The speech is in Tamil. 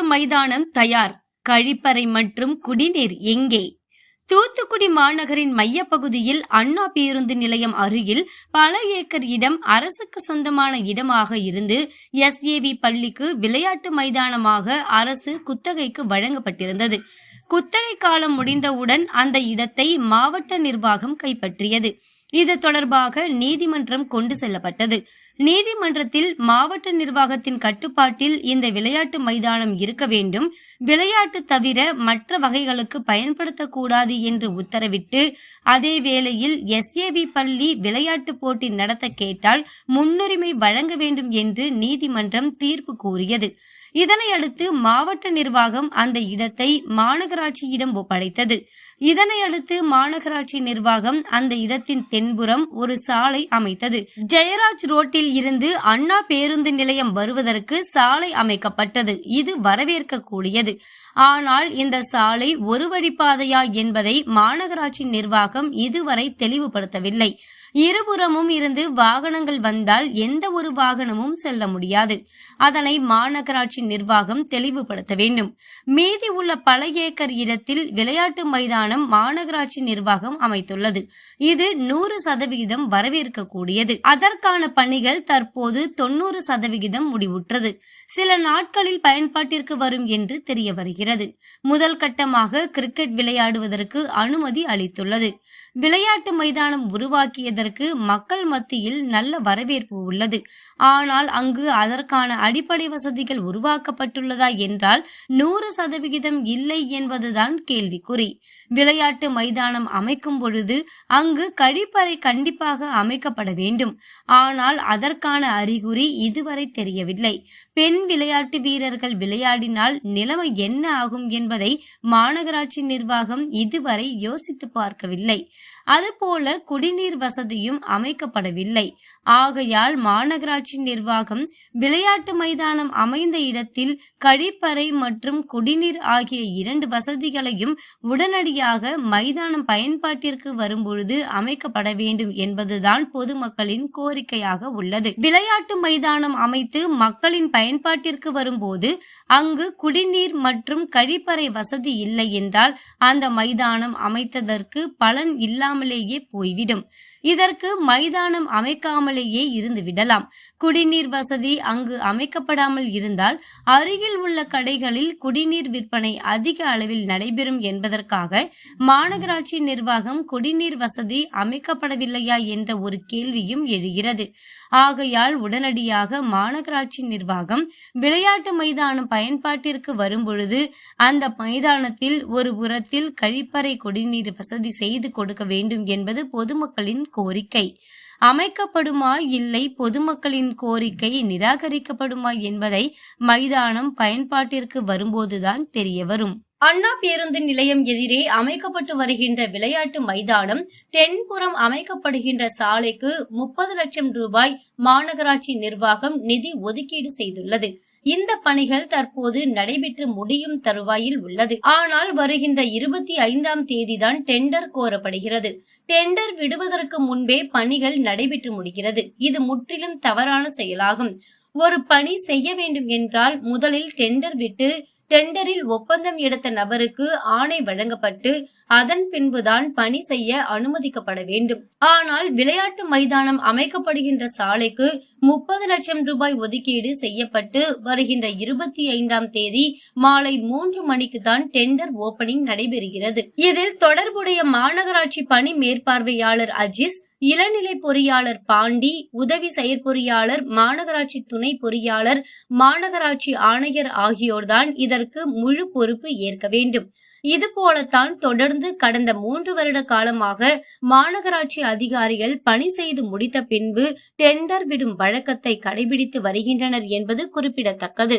மைதானம் தயார். கழிப்பறை மற்றும் குடிநீர் எங்கே? தூத்துக்குடி மாநகரின் மையப்பகுதியில் அண்ணா பேருந்து நிலையம் அருகில் பல ஏக்கர் இடம் அரசுக்கு சொந்தமான இடமாக இருந்து எஸ்ஏவி பள்ளிக்கு விளையாட்டு மைதானமாக அரசு குத்தகைக்கு வழங்கப்பட்டிருந்தது. குத்தகை காலம் முடிந்தவுடன் அந்த இடத்தை மாவட்ட நிர்வாகம் கைப்பற்றியது. இது தொடர்பாக நீதிமன்றம் கொண்டு செல்லப்பட்டது. நீதிமன்றத்தில் மாவட்ட நிர்வாகத்தின் கட்டுப்பாட்டில் இந்த விளையாட்டு மைதானம் இருக்க வேண்டும். விளையாட்டு தவிர மற்ற வகைகளுக்கு பயன்படுத்தக்கூடாது என்று உத்தரவிட்டு அதே வேளையில் எஸ்ஏவி பள்ளி விளையாட்டு போட்டி நடத்த கேட்டால் முன்னுரிமை வழங்க வேண்டும் என்று நீதிமன்றம் தீர்ப்பு கூறியது. இதனையடுத்து மாவட்ட நிர்வாகம் அந்த இடத்தை மாநகராட்சியிடம் ஒப்படைத்தது. இதனையடுத்து மாநகராட்சி நிர்வாகம் அந்த இடத்தின் தென்புறம் ஒரு சாலை அமைத்தது. ஜெயராஜ் ரோட்டில் இருந்து அண்ணா பேருந்து நிலையம் வருவதற்கு சாலை அமைக்கப்பட்டது. இது வரவேற்கக்கூடியது. ஆனால் இந்த சாலை ஒரு வழிப்பாதையா என்பதை மாநகராட்சி நிர்வாகம் இதுவரை தெளிவுபடுத்தவில்லை. இருபுறமும் இருந்து வாகனங்கள் வந்தால் எந்த ஒரு வாகனமும் செல்ல முடியாது. அதனை மாநகராட்சி நிர்வாகம் தெளிவுபடுத்த வேண்டும். மீதி உள்ள பல ஏக்கர் இடத்தில் விளையாட்டு மைதானம் மாநகராட்சி நிர்வாகம் அமைத்துள்ளது. இது நூறு சதவிகிதம் வரவேற்கக்கூடியது. அதற்கான பணிகள் தற்போது தொன்னூறு சதவிகிதம் முடிவுற்றது. சில நாட்களில் பயன்பாட்டிற்கு வரும் என்று தெரிய வருகிறது. முதல் கட்டமாக கிரிக்கெட் விளையாடுவதற்கு அனுமதி அளித்துள்ளது. விளையாட்டு மைதானம் உருவாக்கியதற்கு மக்கள் மத்தியில் நல்ல வரவேற்பு உள்ளது. ஆனால் அங்கு அதற்கான அடிப்படை வசதிகள் உருவாக்கப்பட்டுள்ளதா என்றால் நூறு சதவிகிதம் இல்லை என்பதுதான் கேள்விக்குறி. விளையாட்டு மைதானம் அமைக்கும் பொழுது அங்கு கழிப்பறை கண்டிப்பாக அமைக்கப்பட வேண்டும். ஆனால் அதற்கான அறிகுறி இதுவரை தெரியவில்லை. பெண் விளையாட்டு வீரர்கள் விளையாடினால் நிலைமை என்ன ஆகும் என்பதை மாநகராட்சி நிர்வாகம் இதுவரை யோசித்து பார்க்கவில்லை. அதுபோல குடிநீர் வசதி வசதியும் அமைக்கப்படவில்லை. ஆகையால் மாநகராட்சி நிர்வாகம் விளையாட்டு மைதானம் அமைந்த இடத்தில் கழிப்பறை மற்றும் குடிநீர் ஆகிய இரண்டு வசதிகளையும் உடனடியாக மைதானம் பயன்பாட்டிற்கு வரும்பொழுது அமைக்கப்பட வேண்டும் என்பதுதான் பொதுமக்களின் கோரிக்கையாக உள்ளது. விளையாட்டு மைதானம் அமைத்து மக்களின் பயன்பாட்டிற்கு வரும்போது அங்கு குடிநீர் மற்றும் கழிப்பறை வசதி இல்லை என்றால் அந்த மைதானம் அமைத்ததற்கு பலன் இல்லாமலேயே போய்விடும். இதற்கு மைதானம் அமைக்காமலேயே இருந்து விடலாம். குடிநீர் வசதி அங்கு அமைக்கப்படாமல் இருந்தால் அருகில் உள்ள கடைகளில் குடிநீர் விற்பனை அதிக அளவில் நடைபெறும் என்பதற்காக மாநகராட்சி நிர்வாகம் குடிநீர் வசதி அமைக்கப்படவில்லையா என்ற ஒரு கேள்வியும் எழுகிறது. ஆகையால் உடனடியாக மாநகராட்சி நிர்வாகம் விளையாட்டு மைதானம் பயன்பாட்டிற்கு வரும்பொழுது அந்த மைதானத்தில் ஒரு புறத்தில் கழிப்பறை குடிநீர் வசதி செய்து கொடுக்க வேண்டும் என்பது பொதுமக்களின் கோரிக்கை. அமைக்கப்படுமா இல்லை பொதுமக்களின் கோரிக்கை நிராகரிக்கப்படுமா என்பதை மைதானம் பயன்பாட்டிற்கு வரும்போதுதான் தெரிய வரும் அண்ணா பேருந்து நிலையம் எதிரே அமைக்கப்பட்டு வருகின்ற விளையாட்டு மைதானம் தென்புறம் அமைக்கப்படுகின்ற சாலைக்கு முப்பது லட்சம் ரூபாய் மாநகராட்சி நிர்வாகம் நிதி ஒதுக்கீடு செய்துள்ளது. இந்த பணிகள் தற்போது நடைபெற்று முடியும் தருவாயில் உள்ளது. ஆனால் வருகின்ற இருபத்தி ஐந்தாம் தேதிதான் டெண்டர் கோரப்படுகிறது. டெண்டர் விடுவதற்கு முன்பே பணிகள் நடைபெற்று முடிகிறது. இது முற்றிலும் தவறான செயலாகும். ஒரு பணி செய்ய வேண்டும் என்றால் முதலில் டெண்டர் விட்டு டெண்டரில் ஒப்பந்தம் எடுத்த நபருக்கு ஆணை வழங்கப்பட்டு அதன் பின்புதான் பணி செய்ய அனுமதிக்கப்பட வேண்டும். ஆனால் விளையாட்டு மைதானம் அமைக்கப்படுகின்ற சாலைக்கு முப்பது லட்சம் ரூபாய் ஒதுக்கீடு செய்யப்பட்டு வருகின்ற இருபத்தி ஐந்தாம் தேதி மாலை மூன்று மணிக்கு தான் டெண்டர் ஓபனிங் நடைபெறுகிறது. இதில் தொடர்புடைய மாநகராட்சி பணி மேற்பார்வையாளர் அஜிஸ் இளநிலை பொறியாளர் பாண்டி உதவி செயற்பொறியாளர் மாநகராட்சி துணை பொறியாளர் மாநகராட்சி ஆணையர் ஆகியோர்தான் இதற்கு முழு பொறுப்பு ஏற்க வேண்டும். இது போலத்தான் தொடர்ந்து கடந்த மூன்று வருட காலமாக மாநகராட்சி அதிகாரிகள் பணி செய்து முடித்த பின்பு டெண்டர் விடும் வழக்கத்தை கடைபிடித்து வருகின்றனர் என்பது குறிப்பிடத்தக்கது.